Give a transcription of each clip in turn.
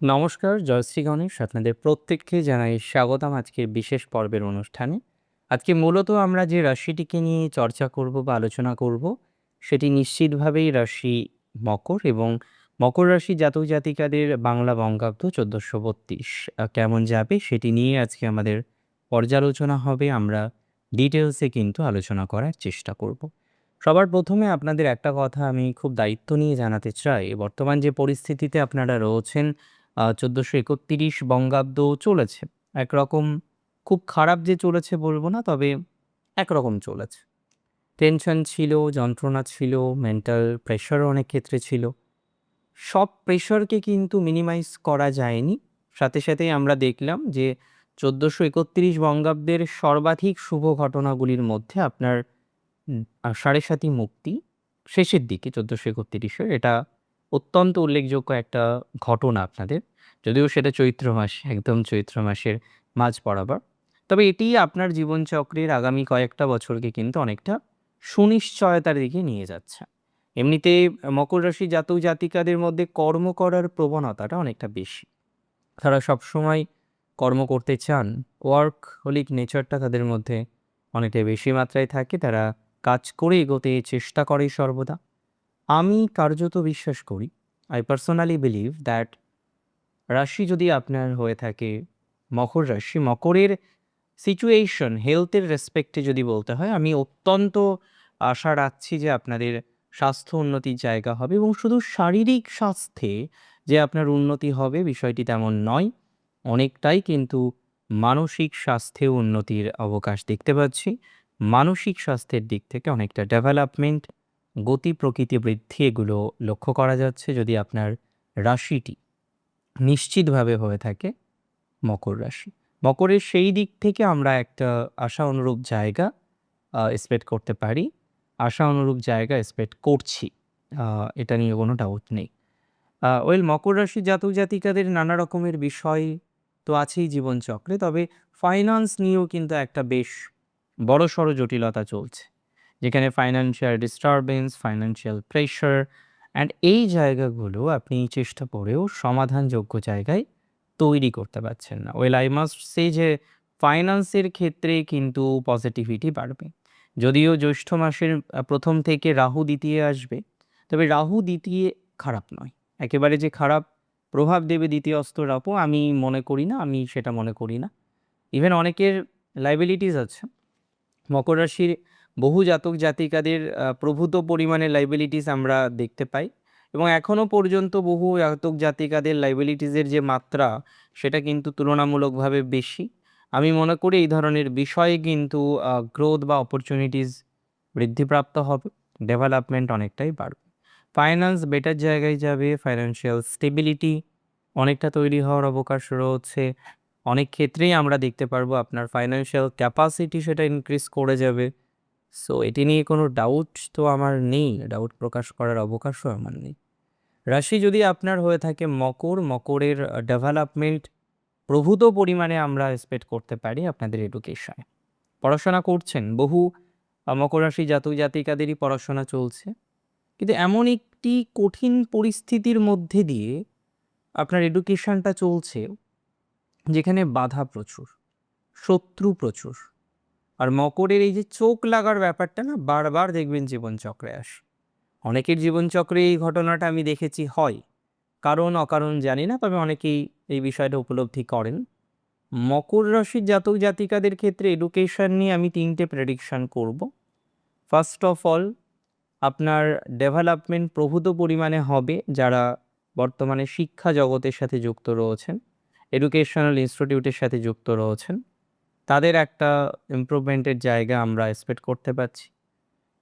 নমস্কার জয়শ্রী গণেশ। আপনাদের প্রত্যেককে জানাই স্বাগতম আজকের বিশেষ পর্বের অনুষ্ঠানে। আজকে মূলত আমরা যে রাশিটিকে নিয়ে চর্চা করব বা আলোচনা করব, সেটি নিশ্চিতভাবেই রাশি মকর এবং মকর রাশি জাতক জাতিকাদের বাংলা বঙ্গাব্দ চোদ্দোশো বত্রিশ। কেমন যাবে সেটি নিয়ে আজকে আমাদের পর্যালোচনা হবে। আমরা ডিটেলসে কিন্তু আলোচনা করার চেষ্টা করব। সবার প্রথমে আপনাদের একটা কথা আমি খুব দায়িত্ব নিয়ে জানাতে চাই। বর্তমান যে পরিস্থিতিতে আপনারা রয়েছেন চোদ্দোশো একত্রিশ বঙ্গাব্দ চলেছে। একরকম খুব খারাপ যে চলেছে বলব না, তবে একরকম চলেছে। টেনশন ছিল, যন্ত্রণা ছিল, মেন্টাল প্রেশারও অনেক ক্ষেত্রে ছিল। সব প্রেশারকে কিন্তু মিনিমাইজ করা যায়নি। সাথে সাথেই আমরা দেখলাম যে চোদ্দোশো একত্রিশ বঙ্গাব্দের সর্বাধিক শুভ ঘটনাগুলির মধ্যে আপনার সাড়ে সাতি মুক্তি শেষের দিকে চোদ্দোশো একত্রিশের এটা অত্যন্ত উল্লেখযোগ্য একটা ঘটনা আপনাদের। যদিও সেটা চৈত্র মাস, একদম চৈত্র মাসের মাঝ বরাবর। তবে এটি আপনার জীবনচক্রের আগামী কয়েকটা বছরকে কিন্তু অনেকটা সুনিশ্চয়তার দিকে নিয়ে যাচ্ছে। এমনিতে মকর রাশি জাতক জাতিকাদের মধ্যে কর্ম করার প্রবণতাটা অনেকটা বেশি। তারা সবসময় কর্ম করতে চান ওয়ার্ক হোলিক নেচারটা তাদের মধ্যে অনেকটা বেশি মাত্রায় থাকে। তারা কাজ করে এগোতে চেষ্টা করে সর্বদা। আমি কার্যত বিশ্বাস করি আই পার্সোনালি বিলিভ দ্যাট রাশি যদি আপনার হয়ে থাকে, মকর রাশি, মকরের সিচুয়েশন হেলথের রেসপেক্টে যদি বলতে হয়, আমি অত্যন্ত আশা রাখছি যে আপনাদের স্বাস্থ্য উন্নতির জায়গা হবে এবং শুধু শারীরিক স্বাস্থ্যে যে আপনার উন্নতি হবে বিষয়টি তেমন নয়, অনেকটাই কিন্তু মানসিক স্বাস্থ্যেও উন্নতির অবকাশ দেখতে পাচ্ছি। মানসিক স্বাস্থ্যের দিক থেকে অনেকটা ডেভেলপমেন্ট গতি প্রকৃতি বৃদ্ধি এগুলো লক্ষ্য করা যাচ্ছে যদি আপনার রাশিটি নিশ্চিতভাবে হয়ে থাকে মকর রাশি। মকরের সেই দিক থেকে আমরা একটা আশা অনুরূপ জায়গা এক্সপেক্ট করতে পারি। আশা অনুরূপ জায়গা এক্সপেক্ট করছি এটা নিয়ে কোনো ডাউট নেই। ওয়েল মকর রাশি জাতক জাতিকাদের নানা রকমের বিষয় তো আছেই জীবনচক্রে, তবে ফাইন্যান্স নিয়েও কিন্তু একটা বেশ বড় সড় জটিলতা চলছে। যেখানে financial disturbance financial pressure and এই জায়গাগুলো আপনি চেষ্টা করেও সমাধানযোগ্য জায়গায় তৈরি করতে পারছেন না। ওয়েল আই মাস্ট সে যে ফাইন্যান্সের ক্ষেত্রে কিন্তু পজিটিভিটি বাড়বে। যদিও জ্যৈষ্ঠ মাসের প্রথম থেকে রাহু দ্বিতীয় আসবে, তবে রাহু দ্বিতীয় খারাপ নয়। একেবারে যে খারাপ প্রভাব দেবে দ্বিতীয় অস্ত্র রাহু, আমি মনে করি না, আমি সেটা মনে করি না। ইভেন অনেকের লাইবিলিটিস আছে। মকর রাশির বহু জাতক জাতিকাদের প্রভূত পরিমাণে লাইবিলিটিস আমরা দেখতে পাই এবং এখনও পর্যন্ত বহু জাতক জাতিকাদের লাইবিলিটিসের যে মাত্রা সেটা কিন্তু তুলনামূলকভাবে বেশি। আমি মনে করি এই ধরনের বিষয়ে কিন্তু গ্রোথ বা অপরচুনিটিস বৃদ্ধিপ্রাপ্ত হবে ডেভেলপমেন্ট অনেকটাই বাড়বে। ফাইন্যান্স বেটার জায়গায় যাবে ফাইন্যান্সিয়াল স্টেবিলিটি অনেকটা তৈরি হওয়ার অবকাশ রয়েছে। অনেক ক্ষেত্রেই আমরা দেখতে পারব আপনার ফাইন্যান্সিয়াল ক্যাপাসিটি সেটা ইনক্রিজ করে যাবে। সো এটি নিয়ে কোনো ডাউট তো আমার নেই। ডাউট প্রকাশ করার অবকাশও আমার নেই। রাশি, যদি আপনার হয়ে থাকে মকর, মকরের ডেভেলপমেন্ট প্রভূত পরিমাণে আমরা এক্সপেক্ট করতে পারি আপনাদের এডুকেশনে পড়াশোনা করছেন, বহু মকর রাশি জাতক জাতিকাদেরই পড়াশোনা চলছে। কিন্তু এমন একটি কঠিন পরিস্থিতির মধ্যে দিয়ে আপনার এডুকেশনটা চলছে, যেখানে বাধা প্রচুর, শত্রু প্রচুর। আর মকরের এই যে চোখ লাগার ব্যাপারটা না বারবার দেখবেন জীবনচক্রে আসে। অনেকের জীবনচক্রে এই ঘটনাটা আমি দেখেছি হয়। কারণ, অকারণ জানি না, তবে অনেকেই এই বিষয়টা উপলব্ধি করেন। মকর রাশির জাতক জাতিকাদের ক্ষেত্রে এডুকেশন নিয়ে আমি তিনটে প্রেডিকশন করব। ফার্স্ট অফ অল আপনার ডেভেলপমেন্ট প্রভূত পরিমাণে হবে যারা বর্তমানে শিক্ষা জগতের সাথে যুক্ত রয়েছেন এডুকেশনাল ইনস্টিটিউটের সাথে যুক্ত রয়েছেন। তাদের একটা ইমপ্রুভমেন্টের জায়গা আমরা এক্সপেক্ট করতে পারছি।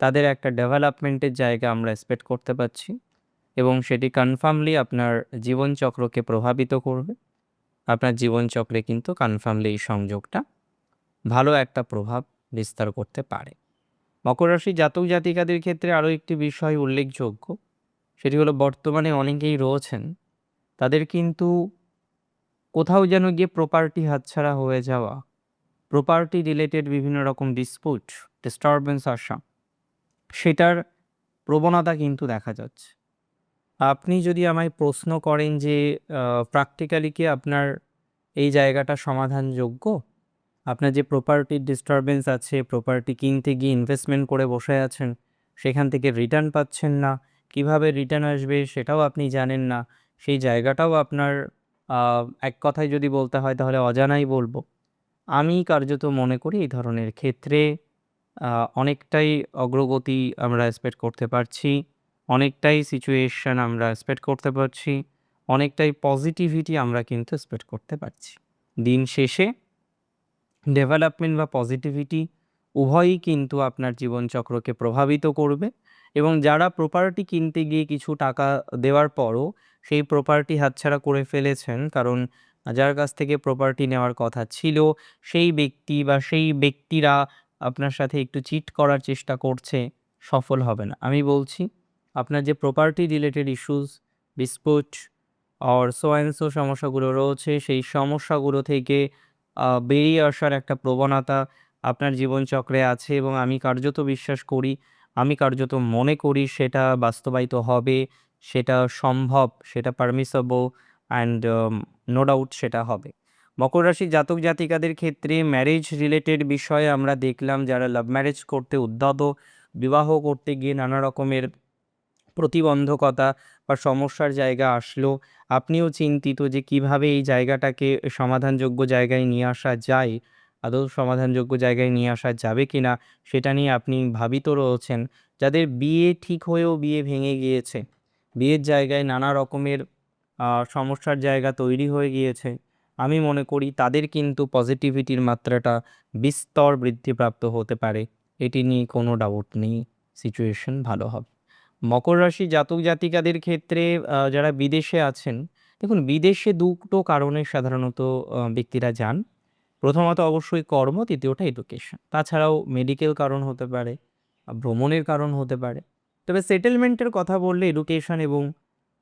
তাদের একটা ডেভেলপমেন্টের জায়গা আমরা এক্সপেক্ট করতে পারছি এবং সেটি কনফার্মলি আপনার জীবনচক্রকে প্রভাবিত করবে। আপনার জীবনচক্রে কিন্তু কনফার্মলি এই সংযোগটা ভালো একটা প্রভাব বিস্তার করতে পারে। মকর রাশি জাতক জাতিকাদের ক্ষেত্রে আরও একটি বিষয় উল্লেখযোগ্য, সেটি হলো বর্তমানে অনেকেই রয়েছেন, তাদের কিন্তু কোথাও যেন গিয়ে প্রপার্টি হাতছাড়া হয়ে যাওয়া প্রপার্টি রিলেটেড বিভিন্ন রকম ডিসপুট ডিস্টারবেন্স আসা, সেটার প্রবণতা কিন্তু দেখা যাচ্ছে। আপনি যদি আমায় প্রশ্ন করেন যে প্র্যাকটিক্যালি কি আপনার এই জায়গাটা সমাধানযোগ্য? আপনার যে প্রপার্টির ডিস্টারবেন্স আছে প্রপার্টি কিনতে গিয়ে ইনভেস্টমেন্ট করে বসে আছেন, সেখান থেকে রিটার্ন পাচ্ছেন না, কীভাবে রিটার্ন আসবে সেটাও আপনি জানেন না, সেই জায়গাটাও আপনার এক কথায় যদি বলতে হয় তাহলে অজানাই বলব। আমি কার্যত মনে করি এই ধরনের ক্ষেত্রে অনেকটাই অগ্রগতি আমরা এক্সপেক্ট করতে পারছি, অনেকটাই সিচুয়েশন আমরা এক্সপেক্ট করতে পারছি, অনেকটাই পজিটিভিটি আমরা কিন্তু এক্সপেক্ট করতে পারছি। দিন শেষে ডেভেলপমেন্ট বা পজিটিভিটি উভয়ই কিন্তু আপনার জীবনচক্রকে প্রভাবিত করবে এবং যারা প্রপার্টি কিনতে গিয়ে কিছু টাকা দেওয়ার পরও সেই প্রপার্টি হাতছাড়া করে ফেলেছেন, কারণ যার কাছ থেকে প্রপার্টি নেওয়ার কথা ছিল, সেই ব্যক্তি বা সেই ব্যক্তিরা আপনার সাথে একটু চিট করার চেষ্টা করছে, সফল হবে না। আমি বলছি, আপনার যে property related issues dispute or so and so সমস্যাগুলো রয়েছে, সেই সমস্যাগুলো থেকে বেরিয়ে আসার একটা প্রবণতা আপনার জীবনচক্রে আছে এবং আমি কার্যত বিশ্বাস করি, আমি কার্যত মনে করি সেটা বাস্তবায়িত হবে, সেটা সম্ভব, সেটা পারমিসেবল অ্যান্ড নো ডাউট সেটা হবে। মকর রাশি জাতক জাতিকাদের ক্ষেত্রে ম্যারেজ রিলেটেড বিষয়ে আমরা দেখলাম যারা লাভ ম্যারেজ করতে উদ্যত, বিবাহ করতে গিয়ে নানা রকমের প্রতিবন্ধকতা বা সমস্যার জায়গা আসলো। আপনিও চিন্তিত যে কীভাবে এই জায়গাটাকে সমাধানযোগ্য জায়গায় নিয়ে আসা যায়, আদৌ সমাধানযোগ্য জায়গায় নিয়ে আসা যাবে কি না সেটা নিয়ে আপনি ভাবিত রয়েছেন। যাদের বিয়ে ঠিক হয়েও বিয়ে ভেঙে গিয়েছে, বিয়ের জায়গায় নানা রকমের সমস্যার জায়গা তৈরি হয়ে গিয়েছে। আমি মনে করি তাদের কিন্তু পজিটিভিটির মাত্রাটা বিস্তর বৃদ্ধিপ্রাপ্ত হতে পারে। এটি নিয়ে কোনো ডাউট নেই। সিচুয়েশন ভালো হবে। মকর রাশি জাতক জাতিকাদের ক্ষেত্রে যারা বিদেশে আছেন, দেখুন বিদেশে দুটো কারণে সাধারণত ব্যক্তিরা যান। প্রথমত অবশ্যই কর্ম, দ্বিতীয়টা এডুকেশন তাছাড়াও মেডিকেল কারণ হতে পারে, ভ্রমণের কারণ হতে পারে। তবে সেটেলমেন্টের কথা বললে এডুকেশন এবং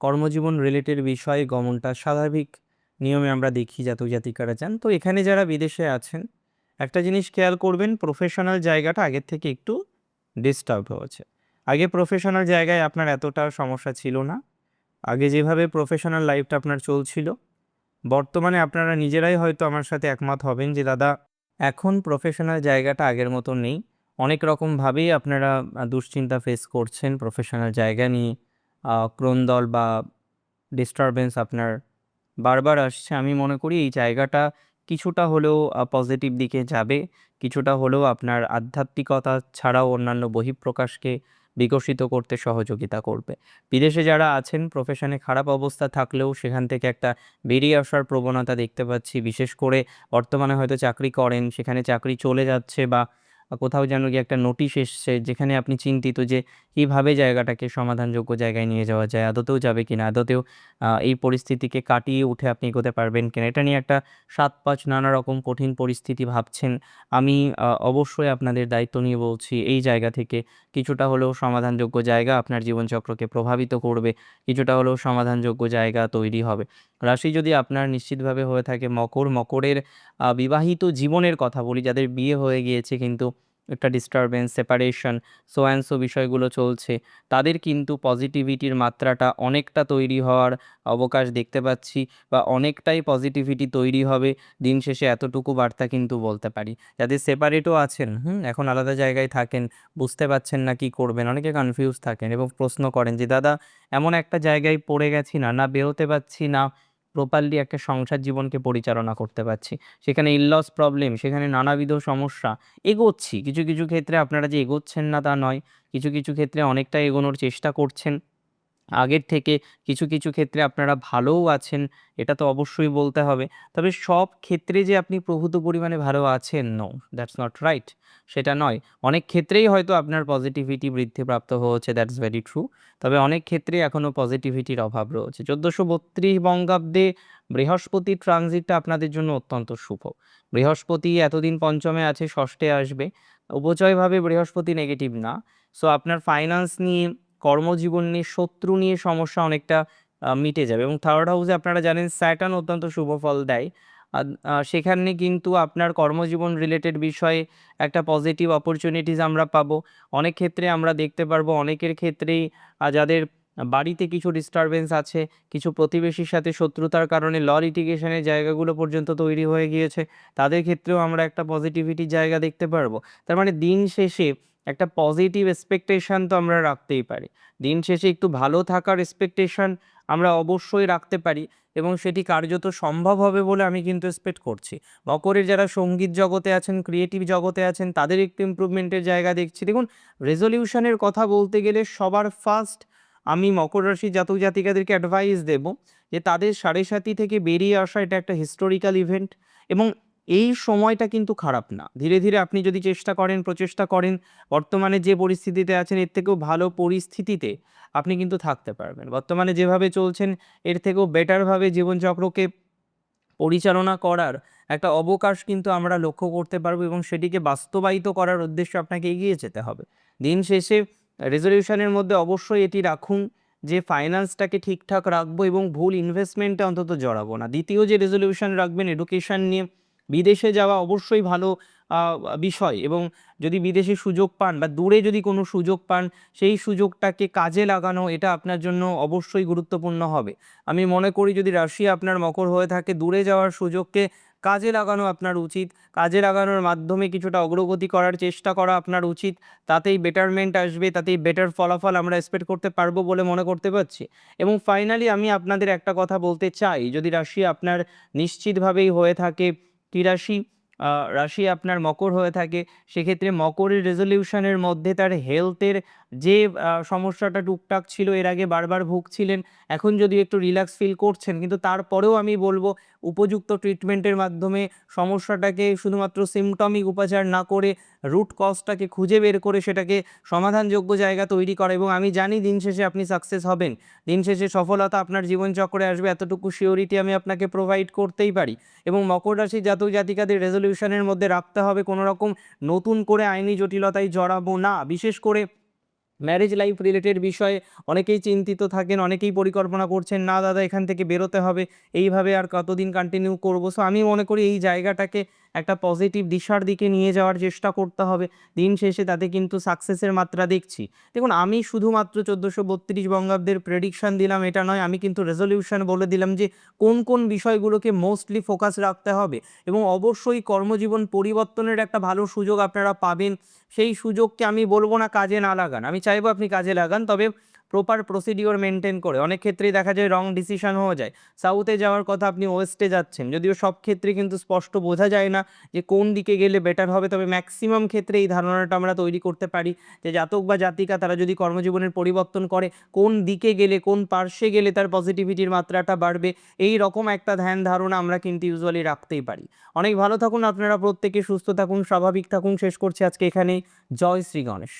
কর্মজীবন রিলেটেড বিষয়ে, গমনটা স্বাভাবিক নিয়মে আমরা দেখি জাতক জাতিকারা যান। তো এখানে যারা বিদেশে আছেন, একটা জিনিস খেয়াল করবেন প্রফেশনাল জায়গাটা আগের থেকে একটু ডিস্টার্ব হয়েছে। আগে প্রফেশনাল জায়গায় আপনার এতটা সমস্যা ছিল না। আগে যেভাবে প্রফেশনাল লাইফটা আপনার চলছিল, বর্তমানে আপনারা নিজেরাই হয়তো আমার সাথে একমত হবেন যে, দাদা, এখন প্রফেশনাল জায়গাটা আগের মতো নেই। অনেক রকমভাবেই আপনারা দুশ্চিন্তা ফেস করছেন প্রফেশনাল জায়গা নিয়ে। আহ, ক্রোন্দল বা ডিস্টারবেন্স আপনার বারবার আসছে। আমি মনে করি এই জায়গাটা কিছুটা হলেও পজিটিভ দিকে যাবে। কিছুটা হলেও আপনার আধ্যাত্মিকতা ছাড়াও অন্যান্য বহিঃপ্রকাশকে বিকশিত করতে সহযোগিতা করবে। বিদেশে যারা আছেন প্রফেশনে খারাপ অবস্থা থাকলেও সেখান থেকে একটা বেরিয়ে আসার প্রবণতা দেখতে পাচ্ছি। বিশেষ করে বর্তমানে হয়তো চাকরি করেন সেখানে চাকরি চলে যাচ্ছে বা কোথাও যেন গিয়ে একটা নোটিশ এসছে যেখানে আপনি চিন্তিত যে কীভাবে জায়গাটাকে সমাধানযোগ্য জায়গায় নিয়ে যাওয়া যায়, আদতেও যাবে কিনা, আদতেও এই পরিস্থিতিকে কাটিয়ে উঠে আপনি এগোতে পারবেন কিনা, এটা নিয়ে একটা সাত পাঁচ নানা রকম কঠিন পরিস্থিতি ভাবছেন। আমি অবশ্যই আপনাদের দায়িত্ব নিয়ে বলছি, এই জায়গা থেকে কিছুটা হলেও সমাধানযোগ্য জায়গা আপনার জীবনচক্রকে প্রভাবিত করবে, কিছুটা হলেও সমাধানযোগ্য জায়গা তৈরি হবে। রাশি যদি আপনার নিশ্চিতভাবে হয়ে থাকে, মকর, মকরের বিবাহিত জীবনের কথা বলি, যাদের বিয়ে হয়ে গিয়েছে কিন্তু একটা disturbance separation so and so বিষয়গুলো চলছে, তাদের কিন্তু পজিটিভিটির মাত্রাটা অনেকটা তৈরি হওয়ার অবকাশ দেখতে পাচ্ছি বা অনেকটাই পজিটিভিটি তৈরি হবে, দিন শেষে এতটুকু বার্তা কিন্তু বলতে পারি। যাদের সেপারেটও আছেন, হুম, এখন আলাদা জায়গায় থাকেন, বুঝতে পারছেন না কি করবেন, অনেকে কনফিউজ থাকেন এবং প্রশ্ন করেন যে, দাদা, এমন একটা জায়গায় পড়ে গেছি না না বেরোতে পারছি না প্রপারলি একটা সংসার জীবনকে পরিচালনা করতে পারছি। সেখানে ইললস প্রবলেম সেখানে নানাবিধ সমস্যা, এগোচ্ছি। কিছু কিছু ক্ষেত্রে আপনারা যে এগোচ্ছেন না তা নয়। কিছু কিছু ক্ষেত্রে অনেকটা এগোনোর চেষ্টা করছেন। আগের থেকে কিছু কিছু ক্ষেত্রে আপনারা ভালোও আছেন, এটা তো অবশ্যই বলতে হবে। তবে সব ক্ষেত্রে যে আপনি প্রভূত পরিমাণে ভালো আছেন নো দ্যাটস নট রাইট সেটা নয়। অনেক ক্ষেত্রেই হয়তো আপনার পজিটিভিটি বৃদ্ধিপ্রাপ্ত হয়েছে দ্যাটস ভেরি ট্রু তবে অনেক ক্ষেত্রে এখনও পজিটিভিটির অভাব রয়েছে। চোদ্দোশো বত্রিশ বঙ্গাব্দে বৃহস্পতির ট্রানজিটটা আপনাদের জন্য অত্যন্ত শুভ। বৃহস্পতি এতদিন পঞ্চমে আছে, ষষ্ঠে আসবে। উপচয়ভাবে বৃহস্পতি নেগেটিভ না। সো আপনার ফাইন্যান্স নিয়ে কর্মজীবন নিয়ে, শত্রু নিয়ে সমস্যা অনেকটা মিটে যাবে। এবং থার্ড হাউসে আপনারা জানেন স্যাটার্ন অত্যন্ত শুভ ফল দেয়। সেখানে কিন্তু আপনার কর্মজীবন রিলেটেড বিষয়ে একটা পজিটিভ অপরচুনিটিস আমরা পাবো। অনেক ক্ষেত্রে আমরা দেখতে পারব, অনেকের ক্ষেত্রেই যাদের বাড়িতে কিছু ডিস্টারবেন্স আছে, কিছু প্রতিবেশীর সাথে শত্রুতার কারণে ল লিটিগেশনের জায়গাগুলো পর্যন্ত তৈরি হয়ে গিয়েছে, তাদের ক্ষেত্রেও আমরা একটা পজিটিভিটির জায়গা দেখতে পারব। তার মানে দিন শেষে একটা পজিটিভ এক্সপেকটেশন তো আমরা রাখতেই পারি। দিন শেষে একটু ভালো থাকার এক্সপেকটেশন আমরা অবশ্যই রাখতে পারি এবং সেটি কার্যত সম্ভব হবে বলে আমি কিন্তু এক্সপেক্ট করছি। মকরের যারা সংগীত জগতে আছেন ক্রিয়েটিভ জগতে আছেন, তাদের একটু ইমপ্রুভমেন্টের জায়গা দেখছি। দেখুন রেজলিউশনের কথা বলতে গেলে সবার ফার্স্ট আমি মকর রাশি জাতক জাতিকাদেরকে অ্যাডভাইস দেব যে তাদের সাড়ে সাতি থেকে বেরিয়ে আসা এটা একটা হিস্টোরিক্যাল ইভেন্ট এবং এই সময়টা কিন্তু খারাপ না। ধীরে ধীরে আপনি যদি চেষ্টা করেন, প্রচেষ্টা করেন, বর্তমানে যে পরিস্থিতিতে আছেন, এর থেকেও ভালো পরিস্থিতিতে আপনি কিন্তু থাকতে পারবেন। বর্তমানে যেভাবে চলছেন, এর থেকেও বেটারভাবে জীবনচক্রকে পরিচালনা করার একটা অবকাশ কিন্তু আমরা লক্ষ্য করতে পারব এবং সেটিকে বাস্তবায়িত করার উদ্দেশ্যে আপনাকে এগিয়ে যেতে হবে। দিন শেষে রেজলিউশনের মধ্যে অবশ্যই এটি রাখুন যে ফাইন্যান্সটাকে ঠিকঠাক রাখব এবং ভুল ইনভেস্টমেন্টে অন্তত জড়াবো না। দ্বিতীয় যে রেজলিউশন রাখবেন এডুকেশন নিয়ে। বিদেশে যাওয়া অবশ্যই ভালো বিষয় এবং যদি বিদেশে সুযোগ পান বা দূরে যদি কোনো সুযোগ পান, সেই সুযোগটাকে কাজে লাগানো এটা আপনার জন্য অবশ্যই গুরুত্বপূর্ণ হবে। আমি মনে করি যদি রাশিয়া আপনার মকর হয়ে থাকে, দূরে যাওয়ার সুযোগকে কাজে লাগানো আপনার উচিত। কাজে লাগানোর মাধ্যমে কিছুটা অগ্রগতি করার চেষ্টা করা আপনার উচিত। তাতেই বেটারমেন্ট আসবে, তাতেই বেটার ফলাফল আমরা এক্সপেক্ট করতে পারব বলে মনে করতে পারছি। এবং ফাইনালি আমি আপনাদের একটা কথা বলতে চাই। যদি রাশি আপনার নিশ্চিতভাবেই হয়ে থাকে, কি রাশি? রাশি আপনার মকর হয়ে থাকে, সেক্ষেত্রে মকরের রেজলিউশনের মধ্যে তার হেলথের যে সমস্যাটা টুকটাক ছিল, এর আগে বারবার ভুগছিলেন, এখন যদি একটু রিল্যাক্স ফিল করছেন, কিন্তু তারপরেও আমি বলব, উপযুক্ত ট্রিটমেন্টের মাধ্যমে সমস্যাটাকে শুধুমাত্র সিমটমিক উপচার না করে রুট কজটাকে খুঁজে বের করে সেটাকে সমাধানযোগ্য জায়গা তৈরি করা। এবং আমি জানি দিন শেষে আপনি সাকসেস হবেন। দিন শেষে সফলতা আপনার জীবনচক্রে আসবে, এতটুকু শিওরিটি আমি আপনাকে প্রোভাইড করতেই পারি। এবং মকর রাশি জাতক জাতিকাদের রেজলিউশনের মধ্যে রাখতে হবে কোনো রকম নতুন করে আইনি জটিলতায় জড়াবো না। বিশেষ করে ম্যারেজ লাইফ রিলেটেড বিষয়ে অনেকেই চিন্তিত থাকেন, অনেকেই পরিকল্পনা করছেন, না, দাদা, এখান থেকে বেরোতে হবে। এইভাবে আর কতদিন কন্টিনিউ করব? সো আমি মনে করি এই জায়গাটাকে একটা পজিটিভ দিশার দিকে নিয়ে যাওয়ার চেষ্টা করতে হবে। দিন শেষে তাতে কিন্তু সাকসেসের মাত্রা দেখছি। দেখুন, আমি শুধুমাত্র চোদ্দোশো বত্রিশ বঙ্গাব্দের প্রেডিকশন দিলাম, এটা নয়, আমি কিন্তু রেজলিউশন বলে দিলাম যে কোন কোন বিষয়গুলোকে মোস্টলি ফোকাস রাখতে হবে। এবং অবশ্যই কর্মজীবন পরিবর্তনের একটা ভালো সুযোগ আপনারা পাবেন। সেই সুযোগকে আমি বলব না কাজে না লাগান। আমি চাইব আপনি কাজে লাগান, তবে প্রপার প্রসিডিওর মেনটেন করে। অনেক ক্ষেত্রেই দেখা যায় রং ডিসিশন হয়ে যায়। সাউথে যাওয়ার কথা আপনি ওয়েস্টে যাচ্ছেন, যদিও সব ক্ষেত্রে কিন্তু স্পষ্ট বোঝা যায় না যে কোন দিকে গেলে বেটার হবে, তবে ম্যাক্সিমাম ক্ষেত্রে এই ধারণাটা আমরা তৈরি করতে পারি যে জাতক বা জাতিকা তারা যদি কর্মজীবনের পরিবর্তন করে, কোন দিকে গেলে, কোন পার্শ্বে গেলে তার পজিটিভিটির মাত্রাটা বাড়বে, এই রকম একটা ধ্যান ধারণা আমরা কিন্তু ইউজুয়ালি রাখতেই পারি। অনেক ভালো থাকুন, আপনারা প্রত্যেকে সুস্থ থাকুন, স্বাভাবিক থাকুন। শেষ করছি আজকে এখানে জয় শ্রী গণেশ।